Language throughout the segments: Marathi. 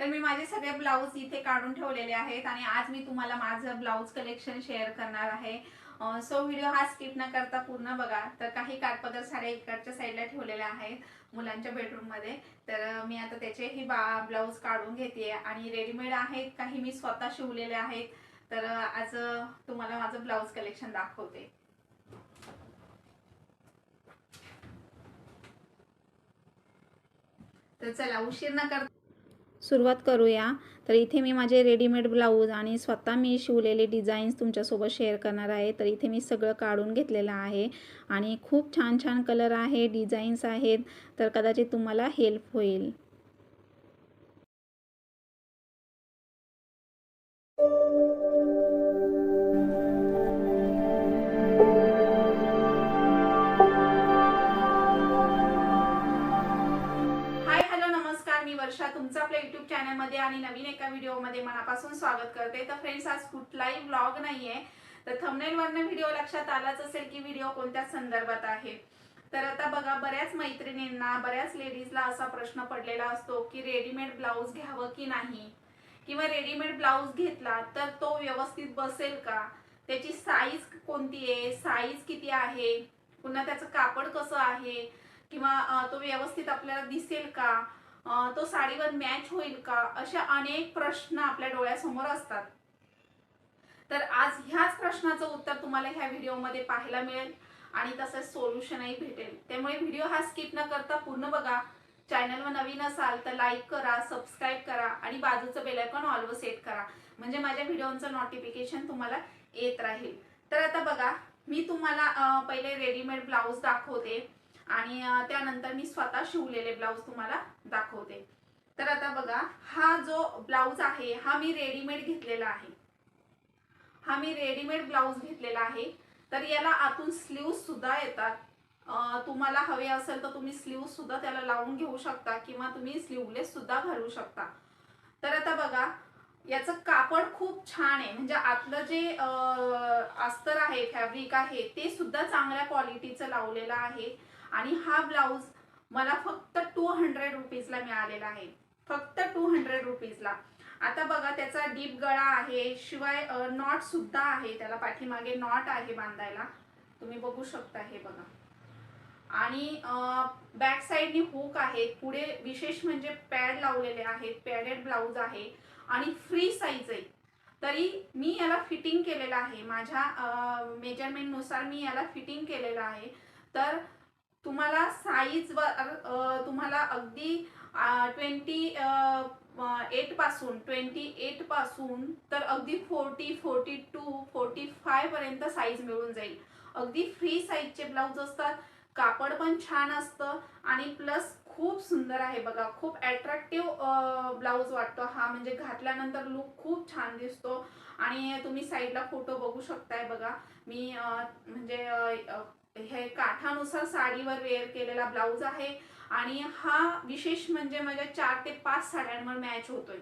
तर मी माझे सगळे ब्लाऊज इथे काढून ठेवलेले आहेत आणि आज मी तुम्हाला माझं ब्लाऊज कलेक्शन शेअर करणार आहे. सो व्हिडिओ हा स्किप न करता पूर्ण बघा. तर काही काठपदर साड्या इकडच्या साईडला ठेवलेल्या आहेत मुलांच्या बेडरूममध्ये. तर मी आता त्याचेही बा ब्लाऊज काढून घेते आणि रेडीमेड आहेत काही मी स्वतः शिवलेले आहेत. तर आज तुम्हाला माझं ब्लाऊज कलेक्शन दाखवते. तर चला उशीर न करता सुरुवात करूया. तर इथे मी माझे रेडीमेड ब्लाऊज आणि स्वतः मी शिवलेले डिझाईन्स तुमच्यासोबत शेअर करणार आहे. तर इथे मी सगळं काढून घेतलेलं आहे. आणि खूप छान छान कलर आहे डिझाईन्स आहेत. तर कदाचित तुम्हाला हेल्प होईल. व्हिडिओमध्ये मनापासून स्वागत करते. तर फ्रेंड्स आज कुठलाही ब्लॉग नाहीये. तर थंबनेल वरनं व्हिडिओ लक्षात आलाच असेल की व्हिडिओ कोणत्या संदर्भात आहे. तर आता बघा बऱ्याच मैत्रिणींना बऱ्याच लेडीजला असा प्रश्न पडलेला असतो की रेडीमेड ब्लाऊज घ्यावं की नाही? किंवा रेडीमेड ब्लाऊज घेतला तर तो व्यवस्थित बसेल का? त्याची साईज कोणती आहे? साईज किती आहे? पुन्हा त्याचं कापड कसं आहे? किंवा तो व्यवस्थित आपल्याला दिसेल का? तो साडीवर मॅच होईल का? अशा अनेक प्रश्न आपल्या डोळ्यासमोर असतात. तर आज ह्याच प्रश्नाचं उत्तर तुम्हाला ह्या व्हिडिओमध्ये पाहायला मिळेल आणि तसंच सोल्युशनही भेटेल. त्यामुळे व्हिडिओ हा स्किप न करता पूर्ण बघा. चॅनलवर नवीन असाल तर लाईक करा सबस्क्राईब करा आणि बाजूचं बेलायकॉन ऑलवर सेट करा. म्हणजे माझ्या व्हिडिओचं नोटिफिकेशन तुम्हाला येत राहील. तर आता बघा मी तुम्हाला पहिले रेडीमेड ब्लाऊज दाखवते. आणि त्यानंतर मी स्वतः शिवलेले ब्लाऊज तुम्हाला दाखवते. बघा हा जो ब्लाऊज आहे हा मी रेडीमेड घेतलेला आहे. हा मी रेडीमेड ब्लाऊज घेतलेला आहे. तर याला आतून स्लीव सुद्धा येतात. तुम्हाला हवे असेल तर तुम्ही स्लीव सुद्धा त्याला लावून घेऊ शकता किंवा तुम्ही स्लीवलेस सुद्धा घालू शकता. तर आता बघा याचं कापड खूप छान आहे. म्हणजे आतलं जे अस्तर आहे फॅब्रिक आहे ते सुद्धा चांगल्या क्वालिटीचं लावलेलं आहे. आणि हा ब्लाऊज मला फक्त टू हंड्रेड रुपीजला मिळालेला आहे. फक्त टू हंड्रेड रुपीजला आता बघा त्याचा डीप गळा आहे शिवाय नॉट सुद्धा आहे त्याला पाठीमागे नॉट आहे बांधायला. तुम्ही बघू शकता हे बघा. आणि बॅक साईडनी हुक आहेत पुढे विशेष म्हणजे पॅड लावलेले आहेत पॅडेड ब्लाऊज आहे. आणि फ्री साईज आहे. तरी मी याला फिटिंग केलेलं आहे. माझ्या मेजरमेंटनुसार मी याला फिटिंग केलेलं आहे. तर तुम्हाला साईजवर तुम्हाला अगदी ट्वेंटी एटपासून ट्वेंटी एटपासून तर अगदी forty forty two forty five पर्यंत साईज मिळून जाईल. अगदी फ्री साईजचे ब्लाऊज असतात कापड पण छान असतं आणि प्लस खूप सुंदर आहे बघा खूप अट्रॅक्टिव्ह ब्लाऊज वाटतो. हा म्हणजे घातल्यानंतर लुक खूप छान दिसतो. आणि तुम्ही साईडला फोटो बघू शकताय बघा. मी म्हणजे हे काठानुसार साडीवर वेअर केलेला ब्लाऊज आहे. आणि हा विशेष म्हणजे माझ्या चार ते पाच साड्यांवर मॅच होतोय.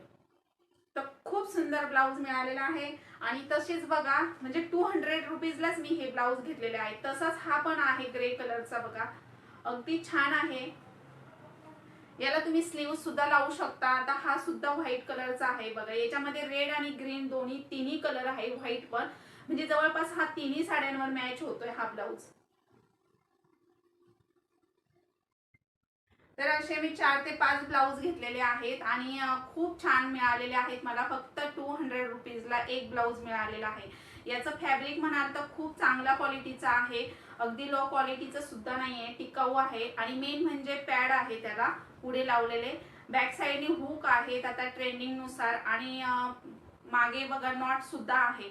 तर खूप सुंदर ब्लाऊज मिळालेला आहे. आणि तसेच बघा म्हणजे टू हंड्रेड रुपीजलाच मी हे ब्लाऊज घेतलेले आहे. तसाच हा पण आहे ग्रे कलरचा बघा. अगदी छान आहे. याला तुम्ही स्लीव सुद्धा लावू शकता. आता हा सुद्धा व्हाईट कलरचा आहे बघा. याच्यामध्ये रेड आणि ग्रीन दोन्ही तिन्ही कलर आहे व्हाईट पण. म्हणजे जवळपास हा तिन्ही साड्यांवर मॅच होतोय हा ब्लाऊज तर असे मी चार ते पाच ब्लाऊज घेतलेले आहेत आणि खूप छान मिळालेले आहेत. मला फक्त टू हंड्रेड रुपीजला एक ब्लाऊज मिळालेला आहे. याचं फॅब्रिक म्हणाल तर खूप चांगल्या क्वालिटीचा आहे. अगदी लो क्वालिटीचं सुद्धा नाही आहे टिकाऊ आहे. आणि मेन म्हणजे पॅड आहे त्याला पुढे लावलेले. बॅक साईडने हुक आहेत आता ट्रेंडिंगनुसार आणि मागे बघा नॉट सुद्धा आहे.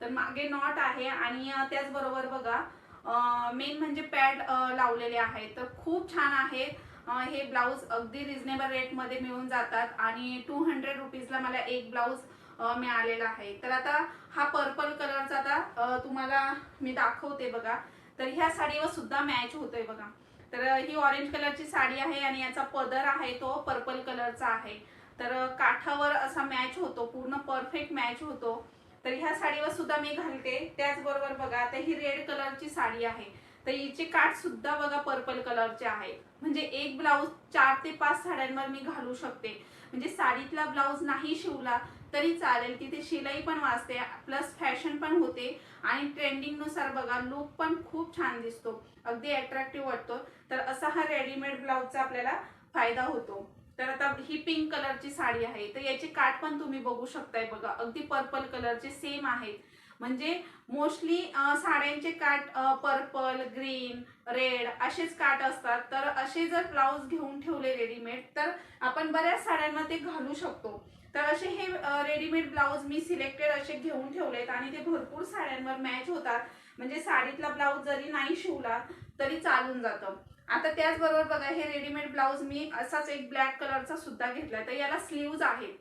तर मागे नॉट आहे आणि त्याचबरोबर बघा मेन म्हणजे पॅड लावलेले आहेत. तर खूप छान आहे. हे ब्लाऊज अगदी रिझनेबल रेटमध्ये मिळून जातात आणि टू हंड्रेड रुपीजला मला एक ब्लाऊज मिळालेला आहे. तर आता हा पर्पल कलरचा आता तुम्हाला मी दाखवते बघा. तर ह्या साडीवर सुद्धा मॅच होतोय बघा. तर ही ऑरेंज कलरची साडी आहे आणि याचा पदर आहे तो पर्पल कलरचा आहे. तर काठावर असा मॅच होतो. पूर्ण परफेक्ट मॅच होतो. तर ह्या साडीवर सुद्धा मी घालते. त्याचबरोबर बघा आता ही रेड कलरची साडी आहे. तर हिचे काठ सुद्धा बघा पर्पल कलरचे आहेत. म्हणजे एक ब्लाऊज चार ते पाच साड्यांवर मी घालू शकते. म्हणजे साडीतला ब्लाऊज नाही शिवला तरी चालेल तिथे शिलाई पण वाचते प्लस फॅशन पण होते. आणि ट्रेंडिंगनुसार बघा लुक पण खूप छान दिसतो. अगदी अट्रॅक्टिव्ह वाटतो. तर असा हा रेडीमेड ब्लाऊजचा आपल्याला फायदा होतो. तर आता ही पिंक कलरची साडी आहे. तर याची काठ पण तुम्ही बघू शकताय बघा. अगदी पर्पल कलरचे सेम आहेत. म्हणजे मोस्टली साड्यांचे काठ पर्पल ग्रीन रेड असेच काठ असतात. तर असे जर ब्लाऊज घेऊन ठेवले रेडीमेड तर आपण बऱ्याच साड्यांना ते घालू शकतो. तर असे हे रेडीमेड ब्लाऊज मी सिलेक्टेड असे घेऊन ठेवलेत आणि ते भरपूर साड्यांवर मॅच होतात. म्हणजे साडीतला ब्लाऊज जरी नाही शिवला तरी चालून जातं. आता त्याचबरोबर बघा हे रेडीमेड ब्लाऊज मी असाच एक ब्लॅक कलरचा सुद्धा घेतलाय. तर याला स्लीव्ज आहे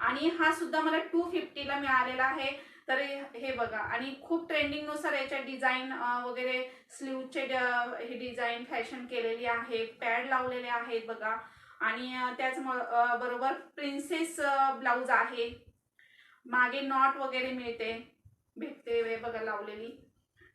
आणि हा सुद्धा मला टू फिफ्टीला मिळालेला आहे. तर हे बघा. आणि खूप ट्रेंडिंगनुसार याच्या डिझाईन वगैरे स्लीवचे हे डिझाईन फॅशन केलेली आहे पॅड लावलेले आहेत बघा. आणि त्याच बरोबर प्रिन्सेस ब्लाऊज आहे. मागे नॉट वगैरे मिळते. भेटते बघा लावलेली.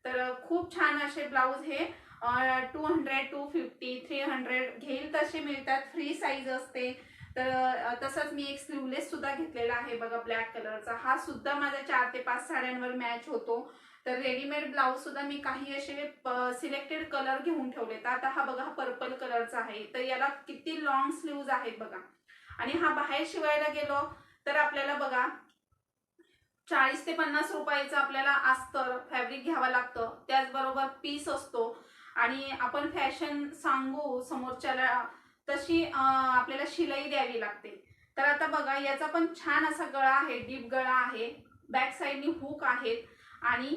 तर खूप छान असे ब्लाऊज हे two hundred two fifty three hundred घेईल तसे मिळतात. फ्री साईज असते. तर तसंच मी एक स्लीवलेस सुद्धा घेतलेला आहे बघा ब्लॅक कलरचा हा सुद्धा माझ्या चार ते पाच साड्यांवर मॅच होतो. तर रेडीमेड ब्लाऊज सुद्धा मी काही असे सिलेक्टेड कलर घेऊन ठेवले तर आता हा बघा हा पर्पल कलरचा आहे. तर याला किती लॉंग स्लीव्ज आहेत बघा. आणि हा बाहेर शिवायला गेलो तर आपल्याला बघा चाळीस ते पन्नास रुपयाचं आपल्याला अस्तर फॅब्रिक घ्यावं लागतं. त्याचबरोबर पीस असतो. आणि आपण फॅशन सांगू समोरच्याला तशी आपल्याला शिलाई द्यावी लागते. तर आता बघा याचा पण छान असा गळा आहे डीप गळा आहे. बॅक साईडनी हुक आहेत आणि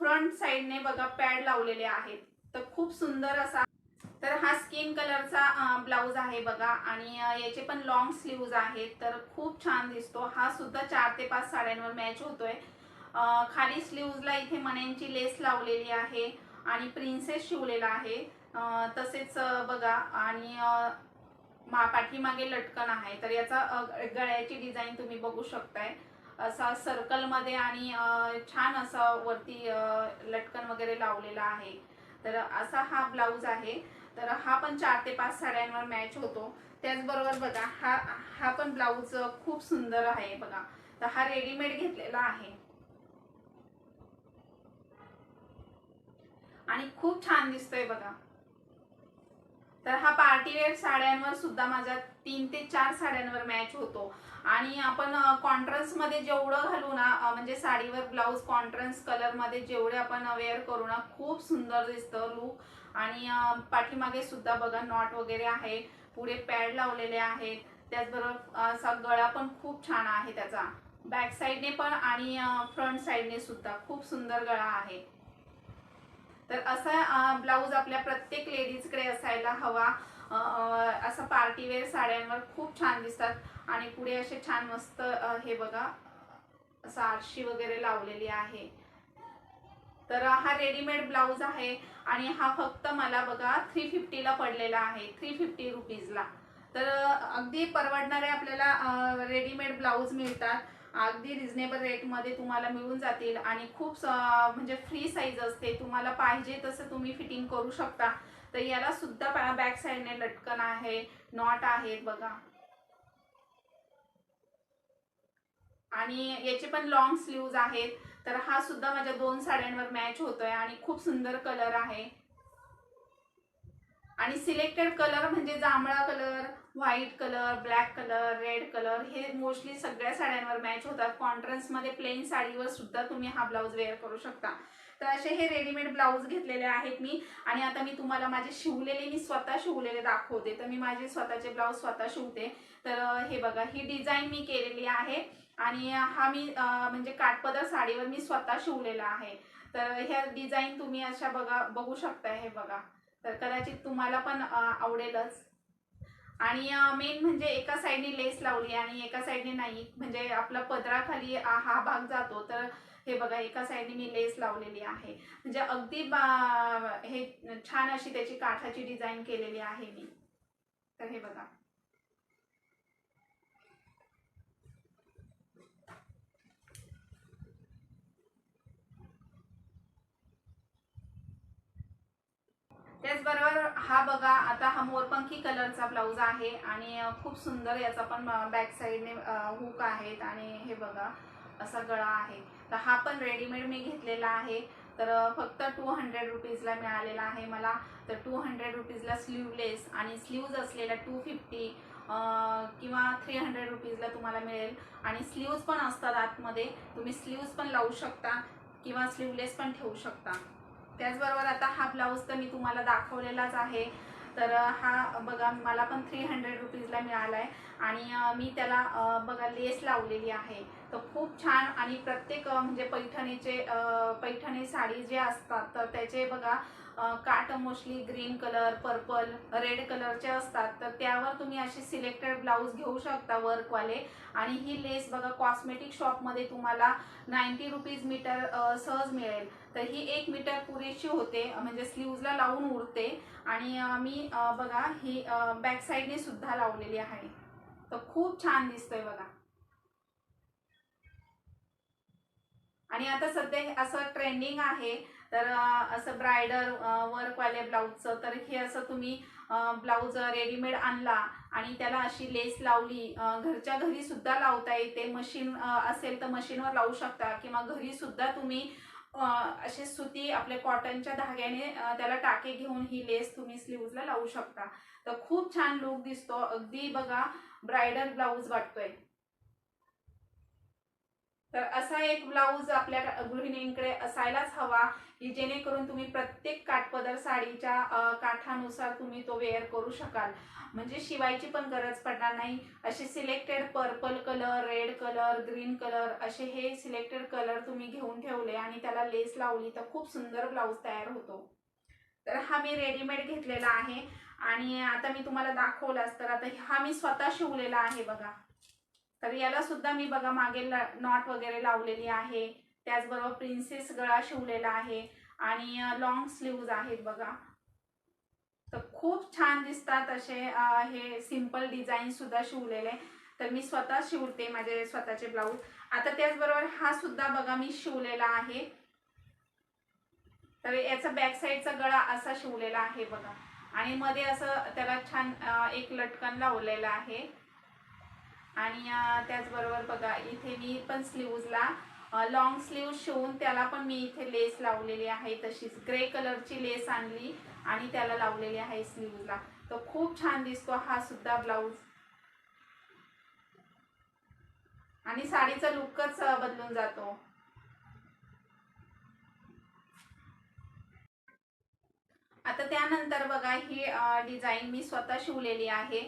फ्रंट साईडने बघा पॅड लावलेले आहेत. तर खूप सुंदर असा तर हा स्किन कलरचा ब्लाऊज आहे बघा. आणि याचे पण लॉंग स्लीव्ज आहेत. तर खूप छान दिसतो. हा सुद्धा चार ते पाच साड्यांवर मॅच होतोय. खाली स्लीव्जला इथे मण्यांची लेस लावलेली आहे. आणि प्रिन्सेस शिवलेला आहे. तसेच बघा आणि मा पाठीमागे लटकन आहे. तर याचा गळ्याची डिझाईन तुम्ही बघू शकताय. असा सर्कलमध्ये आणि छान असा वरती लटकन वगैरे लावलेला आहे. तर असा हा ब्लाऊज आहे. तर हा पण चार ते पाच साड्यांवर मॅच होतो. त्याचबरोबर बघा हा हा पण ब्लाऊज खूप सुंदर आहे बघा. तर हा रेडीमेड घेतलेला आहे. आणि खूप छान दिसतोय बघा. तर हा पार्टीवेअर साड्यांवर सुद्धा माझ्या तीन ते चार साड्यांवर मॅच होतो. आणि आपण कॉन्ट्रन्समध्ये जेवढं घालू ना म्हणजे साडीवर ब्लाऊज कॉन्ट्रन्स कलरमध्ये जेवढे आपण वेअर करू ना खूप सुंदर दिसतं लुक आणि पाठीमागे सुद्धा बघा नॉट वगैरे आहे. पुढे पॅड लावलेले आहेत. त्याचबरोबर असा गळा पण खूप छान आहे त्याचा. बॅक साईडने पण आणि फ्रंट साईडने सुद्धा खूप सुंदर गळा आहे. तर असा ब्लाऊज आपल्या प्रत्येक लेडीजकडे असायला हवा. असं पार्टीवेअर साड्यांवर खूप छान दिसतात. आणि पुढे असे छान मस्त हे बघा असं आरशी वगैरे लावलेली आहे. तर हा रेडीमेड ब्लाऊज आहे आणि हा फक्त मला बघा थ्री फिफ्टीला पडलेला आहे. थ्री फिफ्टी रुपीजला तर अगदी परवडणारे आपल्याला रेडीमेड ब्लाऊज मिळतात. अगदी रिजनेबल रेटमध्ये तुम्हाला मिळून जातील आणि खूप म्हणजे फ्री साईज असते तुम्हाला पाहिजे तसं तुम्ही फिटिंग करू शकता. तर याला सुद्धा बॅक साईडने लटकन आहे नॉट आहेत बघा. आणि याचे पण लॉंग स्लीव्ज आहेत. तर हा सुद्धा माझ्या दोन साड्यांवर मॅच होतोय आणि खूप सुंदर कलर आहे. आणि सिलेक्टेड कलर म्हणजे जांभळा colour white colour black colour red colour हे मोस्टली सगळ्या साड्यांवर मॅच होतात. कॉन्ट्रन्समध्ये प्लेन साडीवर सुद्धा तुम्ही हा ब्लाऊज वेअर करू शकता. तर असे हे रेडीमेड ब्लाऊज घेतलेले आहेत मी. आणि आता मी तुम्हाला माझे शिवलेले मी स्वतः शिवलेले दाखवते. तर मी माझे स्वतःचे ब्लाऊज स्वतः शिवते. तर हे बघा ही डिझाईन मी केलेली आहे. आणि हा मी म्हणजे काठपदर साडीवर मी स्वतः शिवलेला आहे. तर ह्या डिझाईन तुम्ही अशा बघा बघू शकता हे बघा. तर कदाचित तुम्हाला पण आवडेलच. आणि मेन म्हणजे एका साईडने लेस लावली आणि एका साईडने नाही. म्हणजे आपला पदराखाली हा भाग जातो. तर हे बघा एका साईडने मी लेस लावलेली आहे. म्हणजे अगदी हे छान अशी त्याची काठाची डिझाईन केलेली आहे मी. तर हे बघा. त्याचबरोबर हा बघा आता हा मोरपंखी कलरचा ब्लाऊज आहे आणि खूप सुंदर याचा पण बॅक साईडने हुक आहेत आणि हे बघा असा गळा आहे. तर हा पण रेडीमेड मी घेतलेला आहे. तर फक्त टू हंड्रेड रुपीजला मिळालेला आहे मला. तर टू हंड्रेड रुपीजला स्लीवलेस आणि स्लीव्ज असलेला टू फिफ्टी किंवा थ्री हंड्रेड रुपीजला तुम्हाला मिळेल. आणि स्लीव्ज पण असतात आतमध्ये. तुम्ही स्लीव्ज पण लावू शकता किंवा स्लीवलेस पण ठेवू शकता. त्याचबरोबर आता हा ब्लाऊज तर मी तुम्हाला दाखवलेलाच आहे. तर हा बघा मला पण थ्री हंड्रेड रुपीजला मिळाला आहे आणि मी त्याला बघा लेस लावलेली आहे. तर खूप छान आणि प्रत्येक म्हणजे पैठणीचे पैठणी साडी जे असतात तर त्याचे बघा काट mostly green colour purple red कलरचे असतात. तर त्यावर तुम्ही असे सिलेक्टेड ब्लाऊज घेऊ शकता वर्कवाले. आणि ही लेस बघा कॉस्मेटिक शॉपमध्ये तुम्हाला नाईन्टी रुपीज मीटर सहज मिळेल. तर ही एक मीटर पुरेशी होते म्हणजे स्लीव्जला लावून उरते आणि मी बघा ही बॅक साईडने सुद्धा लावलेली आहे. तर खूप छान दिसतोय बघा. आणि आता सध्या असं ट्रेंडिंग आहे तर असं ब्रायडर वर्कवाल्या ब्लाऊजचं तर हे असं तुम्ही ब्लाऊज रेडीमेड आणला आणि त्याला अशी लेस लावली घरच्या घरी सुद्धा लावता येते. मशीन असेल तर मशीनवर लावू शकता किंवा घरी सुद्धा तुम्ही असे सुती आपले कॉटनच्या धाग्याने त्याला टाके घेऊन ही लेस तुम्ही स्लीव्जला लावू शकता. तर खूप छान लुक दिसतो. अगदी बघा ब्रायडल ब्लाऊज वाटतोय. तर असा एक ब्लाऊज आपल्या गृहिणींकडे असायलाच हवा की जेणेकरून तुम्ही प्रत्येक काठपदर साडीच्या काठानुसार तुम्ही तो वेअर करू शकाल. म्हणजे शिवायची पण गरज पडणार नाही. असे selected purple colour red colour green colour असे हे सिलेक्टेड कलर तुम्ही घेऊन ठेवले आणि त्याला लेस लावली तर खूप सुंदर ब्लाऊज तयार होतो. तर हा मी रेडीमेड घेतलेला आहे. आणि आता मी तुम्हाला दाखवलाच तर आता हा मी स्वतः शिवलेला आहे बघा. तर याला सुद्धा मी बघा मागे नॉट वगैरे लावलेली आहे. त्याचबरोबर प्रिन्सेस गळा शिवलेला आहे. आणि लॉंग स्लीव्ज आहेत बघा. तर खूप छान दिसतात असे हे सिंपल डिझाईन सुद्धा शिवलेले. तर मी स्वतः शिवते माझे स्वतःचे ब्लाऊज आता त्याचबरोबर हा सुद्धा बघा मी शिवलेला आहे. तर याचा बॅक साईडचा गळा असा शिवलेला आहे बघा. आणि मध्ये असं त्याला छान एक लटकन लावलेलं आहे. आणि त्याचबरोबर बघा इथे मी पण स्लीव्जला लॉंग स्लीव शिवून त्याला पण मी इथे लेस लावलेली आहे. तशीच ग्रे कलरची लेस आणली आणि त्याला लावलेली आहे स्लीवला तर खूप छान दिसतो हा सुद्धा ब्लाऊज आणि साडीचा लुकच बदलून जातो. आता त्यानंतर बघा ही डिझाईन मी स्वतः शिवलेली आहे.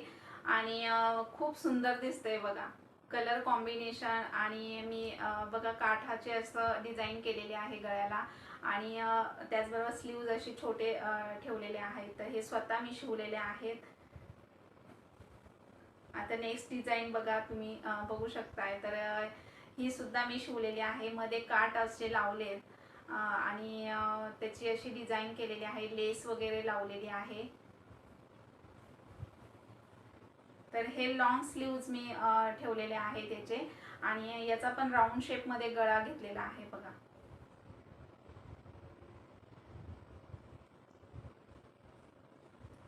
आणि खूप सुंदर दिसतंय बघा. कलर कॉम्बिनेशन आणि मी बघा काठाचे असं डिझाईन केलेले आहे गळ्याला. आणि त्याचबरोबर स्लीव्ज असे छोटे ठेवलेले आहेत. तर हे स्वतः मी शिवलेले आहेत. आता नेक्स्ट डिझाईन बघा तुम्ही बघू शकताय. तर ही सुद्धा मी शिवलेली आहे. मध्ये काठ असे लावलेत. आणि त्याची अशी डिझाईन केलेली आहे. लेस वगैरे लावलेली आहे. तर हे लॉंग स्लीव्ज मी ठेवलेले आहे त्याचे आणि याचा पण राऊंड शेपमध्ये गळा घेतलेला आहे बघा.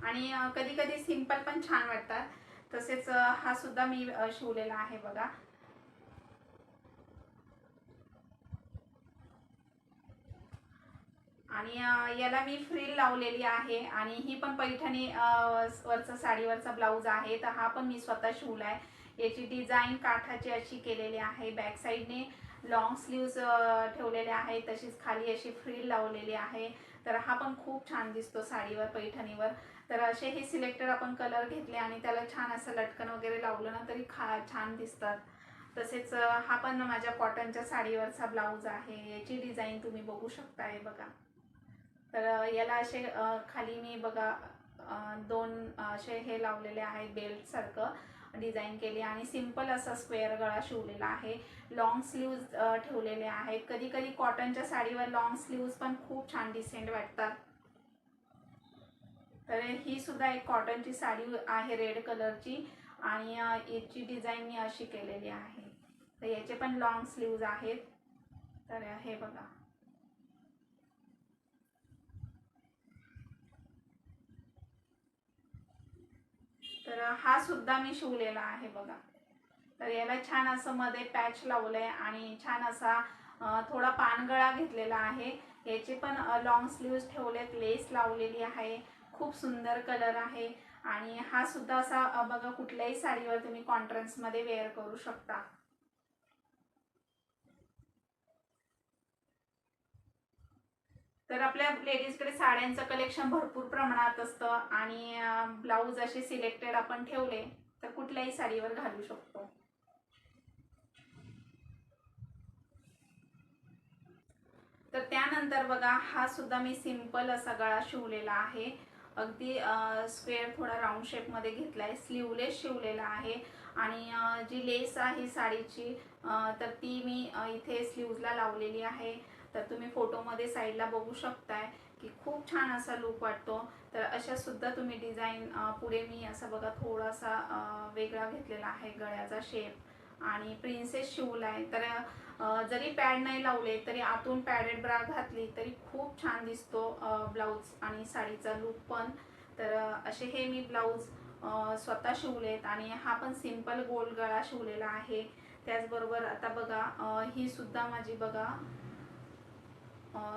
आणि कधी कधी सिंपल पण छान वाटतात. तसेच हा सुद्धा मी शिवलेला आहे बघा. आणि याला मी फ्रील लावलेली आहे आणि ही पण पैठणी वरचा साडीवरचा ब्लाऊज आहे. तर हा पण मी स्वतः शिवलाय याची डिझाईन काठाची अशी केलेली आहे. बॅक साईडने लॉंग स्लीव्ज ठेवलेले आहे. तशीच खाली अशी फ्रील लावलेली आहे. तर हा पण खूप छान दिसतो साडीवर पैठणीवर. तर असे हे सिलेक्टेड आपण कलर घेतले आणि त्याला छान असं लटकन वगैरे लावलं ना तरी खा छान दिसतात. तसेच हा पण माझ्या कॉटनच्या साडीवरचा ब्लाऊज आहे. याची डिझाईन तुम्ही बघू शकताय बघा. तर याला असे खाली मी बघा दोन असे हे लावलेले आहेत बेल्टसारखं डिझाईन केली आणि सिंपल असा स्क्वेअर गळा शिवलेला आहे. लॉंग स्लीव्ज ठेवलेले आहेत. कधी कधी कॉटनच्या साडीवर लॉंग स्लीव्ज पण खूप छान डिसेंट वाटतात. तर ही सुद्धा एक कॉटनची साडी आहे रेड कलरची आणि याची डिझाईन मी अशी केलेली आहे. तर याचे पण लॉंग स्लीव्ज आहेत. तर हे बघा. तर हा सुद्धा मी शिवलेला आहे बघा. तर याला छान असं मध्ये पॅच लावलंय आणि छान असा थोडा पानगळा घेतलेला आहे. याचे पण लॉंग स्लीव्ज ठेवलेत लेस लावलेली आहे. खूप सुंदर कलर आहे. आणि हा सुद्धा असा बघा कुठल्याही साडीवर तुम्ही कॉन्ट्रन्समध्ये वेअर करू शकता. तर आपल्या लेडीजकडे साड्यांचं कलेक्शन भरपूर प्रमाणात असतं आणि ब्लाऊज असे सिलेक्टेड आपण ठेवले तर कुठल्याही साडीवर घालू शकतो. तर त्यानंतर बघा हा सुद्धा मी सिंपल असा गळा शिवलेला आहे. अगदी स्क्वेअर थोडा राऊंड शेपमध्ये घेतलाय स्लीवलेस शिवलेला आहे. आणि जी लेस आहे साडीची तर ती मी इथे स्लीव्जला लावलेली आहे. तर तुम्ही फोटोमध्ये साईडला बघू शकताय की खूप छान असा लुक वाटतो. तर अशा सुद्धा तुम्ही डिझाईन पुढे मी असा बघा थोडासा वेगळा घेतलेला आहे गळ्याचा शेप आणि प्रिन्सेस शिवलाय तर जरी पॅड नाही लावले तरी आतून पॅडेड ब्रा घातली तरी खूप छान दिसतो ब्लाऊज आणि साडीचा लुक पण. तर असे हे मी ब्लाऊज स्वतः शिवलेत आणि हा पण सिंपल गोल गळा शिवलेला आहे. त्याचबरोबर आता बघा ही सुद्धा माझी बघा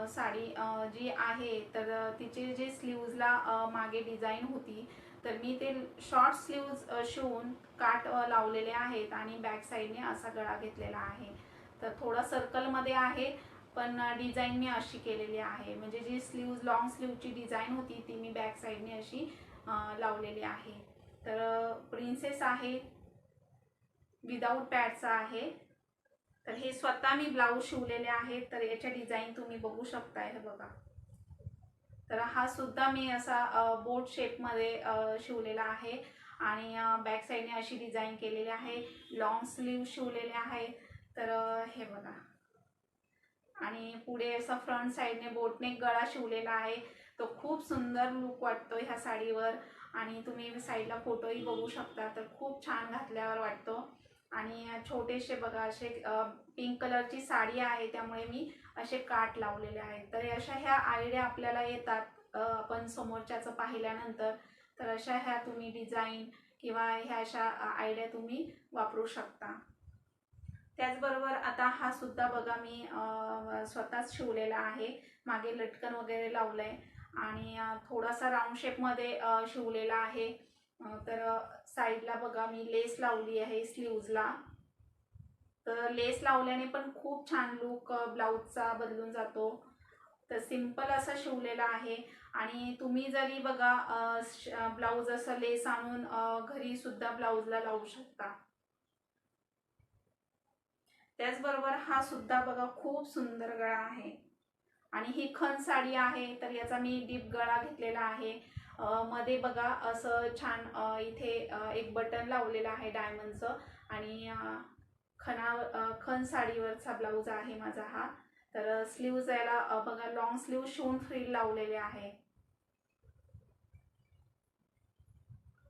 साडी जी आहे तर तिचे जे स्लीव्जला मागे डिझाईन होती तर मी ते शॉर्ट स्लीव्ज शिवून काट लावलेले आहेत आणि बॅक साईडने असा गळा घेतलेला आहे. तर थोडा सर्कलमध्ये आहे पण डिझाईन मी अशी केलेली आहे. म्हणजे जी स्लीव्ज लॉंग स्लीवची डिझाईन होती ती मी बॅक साईडने अशी लावलेली आहे. तर प्रिन्सेस आहे विदाऊट पॅडचा आहे. तर हे स्वतः मी ब्लाऊज शिवलेले आहेत तर याच्या डिझाईन तुम्ही बघू शकताय हे बघा. तर हा सुद्धा मी असा बोट शेपमध्ये शिवलेला आहे. आणि बॅक साईडने अशी डिझाईन केलेली आहे. लॉंग स्लीव शिवलेले आहे. तर हे बघा. आणि पुढे असा फ्रंट साईडने बोटने गळा शिवलेला आहे. तो खूप सुंदर लुक वाटतो ह्या साडीवर. आणि तुम्ही साईडला फोटोही बघू शकता. तर खूप छान घातल्यावर वाटतो. आणि छोटेसे बघा असे पिंक कलरची साडी आहे त्यामुळे मी असे काट लावलेले आहेत. तर अशा ह्या आयडिया आपल्याला येतात आपण समोरच्याचं पाहिल्यानंतर. तर अशा ह्या तुम्ही डिझाईन किंवा ह्या अशा आयडिया तुम्ही वापरू शकता. त्याचबरोबर आता हा सुद्धा बघा मी स्वतःच शिवलेला आहे. मागे लटकन वगैरे लावलंय. आणि थोडासा राऊंड शेपमध्ये शिवलेला आहे. तर साईडला बघा मी लेस लावली आहे स्लीवजला. तर लेस लावल्याने पण खूप छान लुक ब्लाऊजचा बदलून जातो. तर सिंपल असा शिवलेला आहे. आणि तुम्ही जरी बघा ब्लाऊज असं लेस आणून घरी सुद्धा ब्लाऊजला लावू शकता. त्याचबरोबर हा सुद्धा बघा खूप सुंदर गळा आहे. आणि ही खन साडी आहे तर याचा मी डीप गळा घेतलेला आहे. मध्ये बघा असं छान इथे एक बटन लावलेलं आहे डायमंडचं आणि खना खन साडीवरचा ब्लाऊज आहे माझा हा. तर स्लीव्ज याला बघा लॉंग स्लीव शिवून फ्री लावलेले आहे.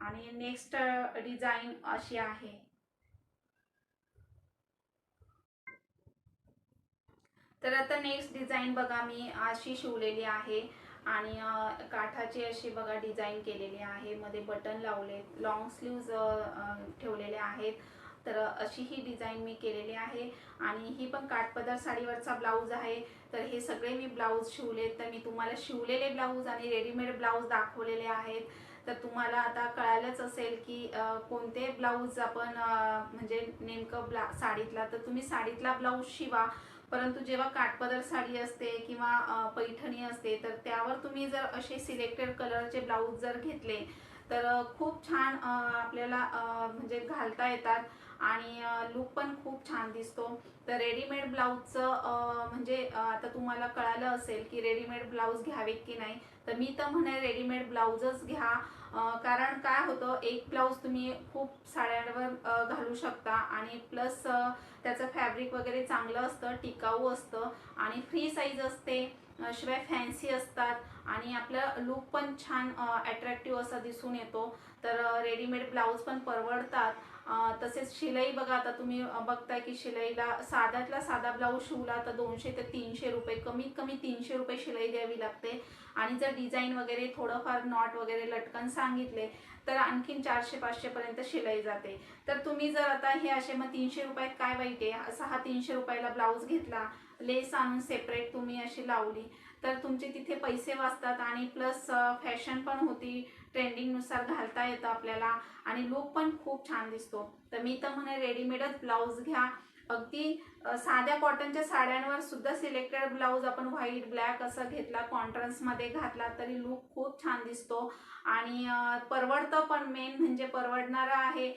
आणि नेक्स्ट डिझाईन अशी आहे. तर आता नेक्स्ट डिझाईन बघा मी अशी शिवलेली आहे. आणि काठाची अशी बघा डिझाईन केलेली आहे. मध्ये बटन लावले लॉंग स्लीव्ज ठेवलेले आहेत. तर अशी ही डिझाईन मी केलेली आहे. आणि ही पण काठपदर साडीवरचा ब्लाऊज आहे. तर हे सगळे मी ब्लाऊज शिवलेत. तर मी तुम्हाला शिवलेले ब्लाऊज आणि रेडीमेड ब्लाऊज दाखवलेले आहेत. तर तुम्हाला आता कळालंच असेल की कोणते ब्लाऊज आपण म्हणजे नेमकं ब्ला साडीतला तर तुम्ही साडीतला ब्लाऊज शिवा. परंतु जेव्हा काठपदर साडी असते किंवा पैठणी असते तर त्यावर तुम्ही जर असे सिलेक्टेड कलरचे ब्लाऊज जर घेतले तर खूप छान आपल्याला म्हणजे घालता येतात आणि लुक पण खूप छान दिसतो. तर रेडीमेड ब्लाऊजचं म्हणजे आता तुम्हाला कळालं असेल की रेडीमेड ब्लाऊज घ्यावेत की नाही तर मी तर म्हणे रेडीमेड ब्लाऊजच घ्या. कारण काय होतं एक ब्लाऊज तुम्ही खूप साड्यांवर घालू शकता आणि प्लस त्याचं फॅब्रिक वगैरे चांगलं असतं टिकाऊ असतं आणि फ्री साईज असते शिवाय फॅन्सी असतात आणि आपलं लुक पण छान अट्रॅक्टिव्ह असा दिसून येतो. तर रेडीमेड ब्लाऊज पण परवडतात. तसेच शिलाई बघा आता तुम्ही बघताय की शिलाईला साध्यातला साधा ब्लाऊज शिवला तर दोनशे ते तीनशे रुपये कमीत कमी तीनशे रुपये शिलाई द्यावी लागते. आणि जर डिझाईन वगैरे थोडंफार नॉट वगैरे लटकन सांगितले तर आणखीन चारशे पाचशेपर्यंत शिलाई जाते. तर तुम्ही जर आता हे असे मग तीनशे रुपयात काय वाईट आहे? असा हा तीनशे रुपयाला ब्लाऊज घेतला लेस आणून सेपरेट तुम्ही अशी लावली तर तुमचे तिथे पैसे वाचतात आणि प्लस फॅशन पण होती. ट्रेंडिंगनुसार घालता येतं आपल्याला आणि लुक पण खूप छान दिसतो. तर मी तर म्हणे रेडीमेडच ब्लाऊज घ्या. अगदी साध्या कॉटनच्या साड्यांवर सुद्धा सिलेक्टेड ब्लाऊज आपण व्हाईट ब्लॅक असं घेतला कॉन्ट्रन्समध्ये घातला तरी लुक खूप छान दिसतो. आणि परवडतं पण मेन म्हणजे परवडणारं आहे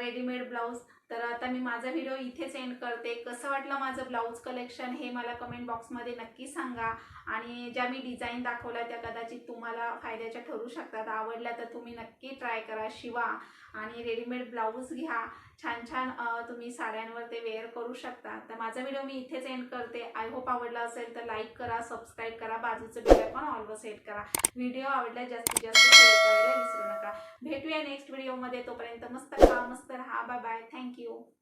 रेडीमेड ब्लाऊज. तर आता मी माझा व्हिडिओ इथेच एंड करते. कसं वाटलं माझं ब्लाऊज कलेक्शन हे मला कमेंट बॉक्समध्ये नक्की सांगा. आणि ज्या मी डिझाईन दाखवल्या त्या कदाचित तुम्हाला फायद्याच्या ठरू शकतात. आवडल्या तर तुम्ही नक्की ट्राय करा. शिवा आणि रेडीमेड ब्लाऊज घ्या. छान छान तुम्ही साड्यांवर ते वेअर करू शकता. तर माझा व्हिडिओ मी इथेच एंड करते. आय होप आवडला असेल तर लाईक करा सबस्क्राईब करा बाजूचं बेल पण ऑलवर सेट करा. व्हिडिओ आवडला जास्तीत जास्त शेअर करायला विसरू नका. भेटूया नेक्स्ट व्हिडिओमध्ये तोपर्यंत मस्त खा मस्त राहा. Bye bye thank you 哟。